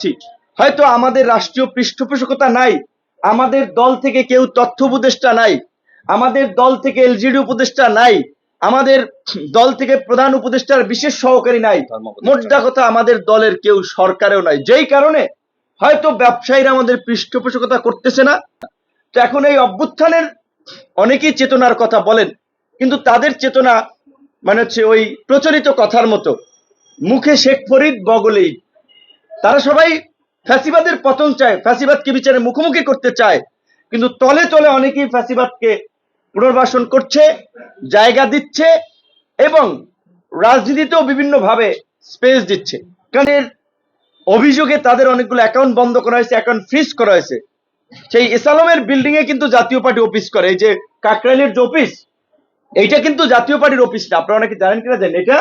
ঠিক। হয়তো আমাদের রাষ্ট্রীয় পৃষ্ঠপোষকতা নাই আমাদের দল থেকে কেউ তথ্য উপদেষ্টা নাই আমাদের দল থেকে এলজিডি উপদেষ্টা নাই আমাদের দল থেকে প্রধান উপদেষ্টার বিশেষ সহকারী নাই। মোদ্দা কথা আমাদের দলের কেউ সরকারেও নাই। যেই কারণে হয়তো ব্যবসায়ীরা আমাদের পৃষ্ঠপোষকতা করতেছে না। তো এখন এই অভ্যুত্থানের অনেকেই চেতনার কথা বলেন কিন্তু তাদের চেতনা মানে হচ্ছে ওই প্রচলিত কথার মতো। মুখে শেখ ফরিদ বগলেই। তারা সবাই ফ্যাসিবাদের পতন চায়, ফ্যাসিবাদকে বিচারে মুখোমুখি করতে চায়। কিন্তু তলে তলে অনেকেই ফ্যাসিবাদকে পুনর্বাসন করছে, জায়গা দিচ্ছে এবং রাজনীতিতেও বিভিন্নভাবে স্পেস দিচ্ছে। কারণ অভিযোগে তাদের অনেকগুলো অ্যাকাউন্ট বন্ধ করা হয়েছে অ্যাকাউন্ট ফ্রিজ করা হয়েছে। সেই ইসলামের বিল্ডিং এ কিন্তু জাতীয় পার্টি অফিস করে, এই যে কাকরাইলের যে অফিস এইটা কিন্তু জাতীয় পার্টির অফিস না। আপনারা অনেকে জানেন কিনা জানেন, এটা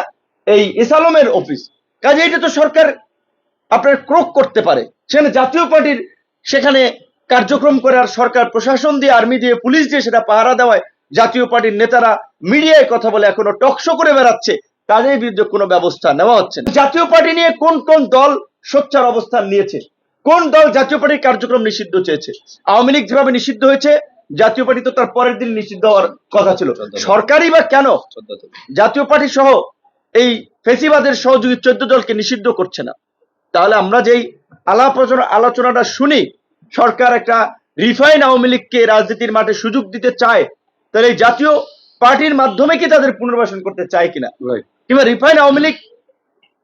এই ইসালমের অফিস কাজে এটা তো সরকার আপনার ক্রোক করতে পারে। সেখানে জাতীয় পার্টির সেখানে কার্যক্রম করে আর সরকার প্রশাসন দিয়ে আর্মি দিয়ে পুলিশ দিয়ে সেটা পাহারা দেওয়ায় জাতীয় পার্টির নেতারা মিডিয়ায় কথা বলে এখনও টকশো করে বেড়াচ্ছে। তাদের বিরুদ্ধে কোনো ব্যবস্থা নেওয়া হচ্ছে না। জাতীয় পার্টি নিয়ে কোন কোন দল সোচ্চার অবস্থান নিয়েছে? কোন দল জাতীয় পার্টির কার্যক্রম নিষিদ্ধ চেয়েছে? আওয়ামী লীগ যেভাবে নিষিদ্ধ হয়েছে জাতীয় পার্টি তো তার পরের দিন নিষিদ্ধ হওয়ার কথা ছিল। সরকারই বা কেন? জাতীয় পার্টি সহ এই ফেসিবাদের সহযোগী চোদ্দ দলকে নিষিদ্ধ করছে না। তাহলে আমরা যেই আলাপ আলোচনাটা শুনি সরকার একটা রিফাইন আওয়ামী লীগকে রাজনীতির মাঠে সুযোগ দিতে চায় তাহলে এই জাতীয় পার্টির মাধ্যমে কি তাদের পুনর্বাসন করতে চায় কিনা? কিংবা রিফাইন আওয়ামী লীগ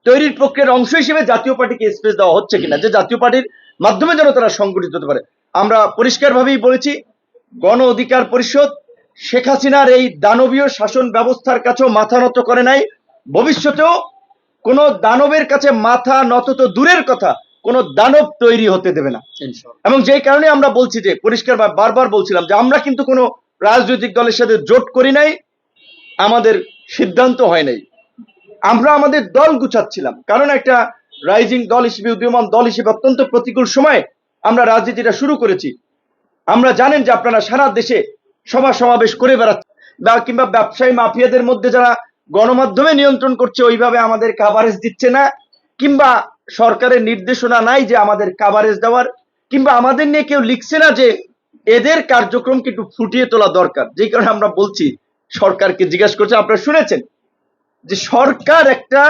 তৈরির প্রক্রিয়ার অংশ হিসেবে জাতীয় পার্টিকে স্পেস দেওয়া হচ্ছে কিনা? যে জাতীয় পার্টির মাধ্যমে যেন তারা সংগঠিত হতে পারে। আমরা পরিষ্কারভাবেই বলেছি গণ অধিকার পরিষদ শেখ হাসিনার এই দানবীয় শাসন ব্যবস্থার কাছেও মাথা নত করে নাই ভবিষ্যতেও কোন দানবের কাছে মাথা নত তো দূরের কথা কোন দানব তৈরি হতে দেবে না। এবং যেই কারণে আমরা বলছি যে পরিষ্কার বারবার বলছিলাম যে আমরা কিন্তু কোনো রাজনৈতিক দলের সাথে জোট করি নাই আমাদের সিদ্ধান্ত হয় নাই। আমরা আমাদের দল গুছাচ্ছিলাম। কারণ একটা রাইজিং দল হিসেবে উদীয়মান দল হিসেবে অত্যন্ত প্রতিকূল সময়ে আমরা রাজনীতিটা শুরু করেছি। আমরা জানেন যে আপনারা সারা দেশে সভা সমাবেশ করে বেড়াচ্ছেন। বা কিংবা ব্যবসায়ী মাফিয়াদের মধ্যে যারা গণমাধ্যমে নিয়ন্ত্রণ করছে, ওইভাবে আমাদের কাভারেজ দিচ্ছে না। কিংবা সরকারের নির্দেশনা নাই যে আমাদের কাভারেজ দেওয়ার। কিংবা আমাদের নিয়ে কেউ লিখছে না যে এদের কার্যক্রমকে একটু ফুটিয়ে তোলা দরকার। যে কারণে আমরা বলছি, সরকারকে জিজ্ঞাসা করছে, আপনারা শুনেছেন? যে সরকার একটা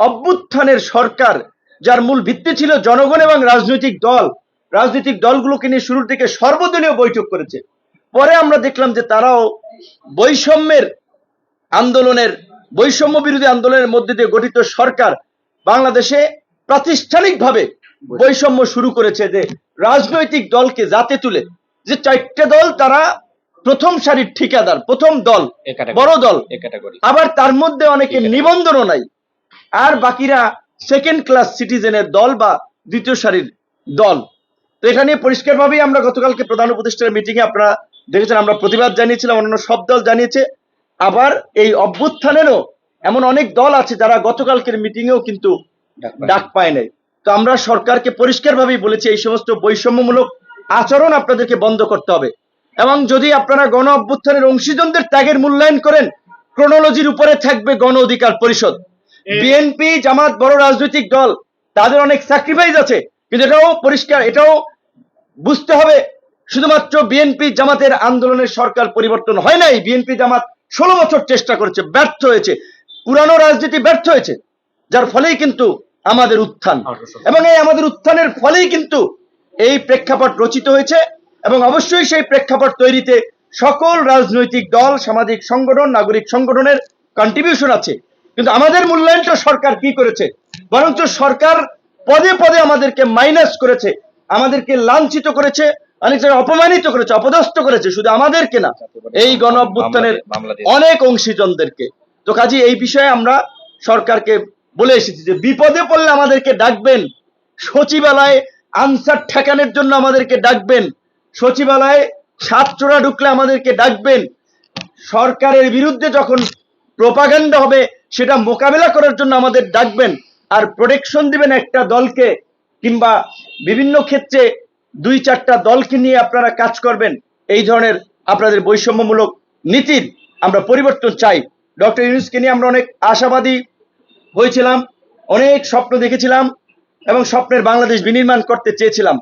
অভ্যুত্থানের সরকার, যার মূল ভিত্তি ছিল জনগণ এবং রাজনৈতিক দল। রাজনৈতিক দলগুলোকে নিয়ে শুরুর থেকে সর্বদলীয় বৈঠক করেছে। পরে আমরা দেখলাম যে তারাও বৈষম্যের আন্দোলনের বৈষম্য বিরোধী আন্দোলনের মধ্যে দিয়ে গঠিত সরকার বাংলাদেশে প্রাতিষ্ঠানিকভাবে বৈষম্য শুরু করেছে যে রাজনৈতিক দলকে জাতে তুলে যে চারটে দল তারা প্রথম সারির ঠিকাদার প্রথম দল বড় দল। আবার তার মধ্যে অনেকে নিবন্ধনও নাই। আর বাকিরা সেকেন্ড ক্লাস সিটিজেনের দল বা দ্বিতীয় সারির দল। তো এখানে পরিষ্কারভাবেই আমরা গতকালকে প্রধান উপদেষ্টার মিটিং এ আপনারা দেখেছেন আমরা প্রতিবাদ জানিয়েছিলাম অন্যান্য সব দল জানিয়েছে। আবার এই অভ্যুত্থানেরও এমন অনেক দল আছে যারা গতকালকের মিটিং এও কিন্তু ডাক পায় নাই। তো আমরা সরকারকে পরিষ্কারভাবেই বলেছি এই সমস্ত বৈষম্যমূলক আচরণ আপনাদেরকে বন্ধ করতে হবে। এবং যদি আপনারা গণ অভ্যুত্থানের অংশীজনদের ত্যাগের মূল্যায়ন করেন ক্রোনোলজির উপরে থাকবে গণ অধিকার পরিষদ। বিএনপি জামাত বড় রাজনৈতিক দল তাদের অনেক স্যাক্রিফাইস আছে কিন্তু এটাও পরিষ্কার এটাও বুঝতে হবে শুধুমাত্র বিএনপি জামাতের আন্দোলনের সরকার পরিবর্তন হয় নাই। বিএনপি জামাত ষোলো বছর চেষ্টা করেছে, ব্যর্থ হয়েছে। পুরানো রাজনীতি ব্যর্থ হয়েছে, যার ফলেই কিন্তু আমাদের উত্থান। এবং এই আমাদের উত্থানের ফলেই কিন্তু এই প্রেক্ষাপট রচিত হয়েছে এবং অবশ্যই সেই প্রেক্ষাপট তৈরিতে সকল রাজনৈতিক দল, সামাজিক সংগঠন, নাগরিক সংগঠনের কন্ট্রিবিউশন আছে। কিন্তু আমাদের মূল্যায়নটা সরকার কি করেছে? বরঞ্চ সরকার পদে পদে আমাদেরকে মাইনাস করেছে, আমাদেরকে লাঞ্ছিত করেছে অনেক জায়গায় অপমানিত করেছে অপদস্থ করেছে শুধু আমাদেরকে না এই গণ অভ্যুত্থানের অনেক অংশীজনদেরকে। তো কাজে এই বিষয়ে আমরা সরকারকে বলে এসেছি যে বিপদে পড়লে আমাদেরকে ডাকবেন সচিবালয়ে আনসার ঠেকানোর জন্য আমাদেরকে ডাকবেন সচিবালয়ে ছাত্ররা ঢুকলে আমাদেরকে ডাকবেন। সরকারের বিরুদ্ধে যখন প্রোপাগান্ডা হবে সেটা মোকাবেলা করার জন্য আমাদের ডাকবেন আর প্রোটেকশন দিবেন একটা দলকে কিংবা বিভিন্ন ক্ষেত্রে দুই চারটা দলকে নিয়ে আপনারা কাজ করবেন, এই ধরনের আপনাদের বৈষম্যমূলক নীতির আমরা পরিবর্তন চাই। ডক্টর ইউনুসকে নিয়ে আমরা অনেক আশাবাদী হয়েছিলাম, অনেক স্বপ্ন দেখেছিলাম এবং স্বপ্নের বাংলাদেশ বিনির্মাণ করতে চেয়েছিলাম।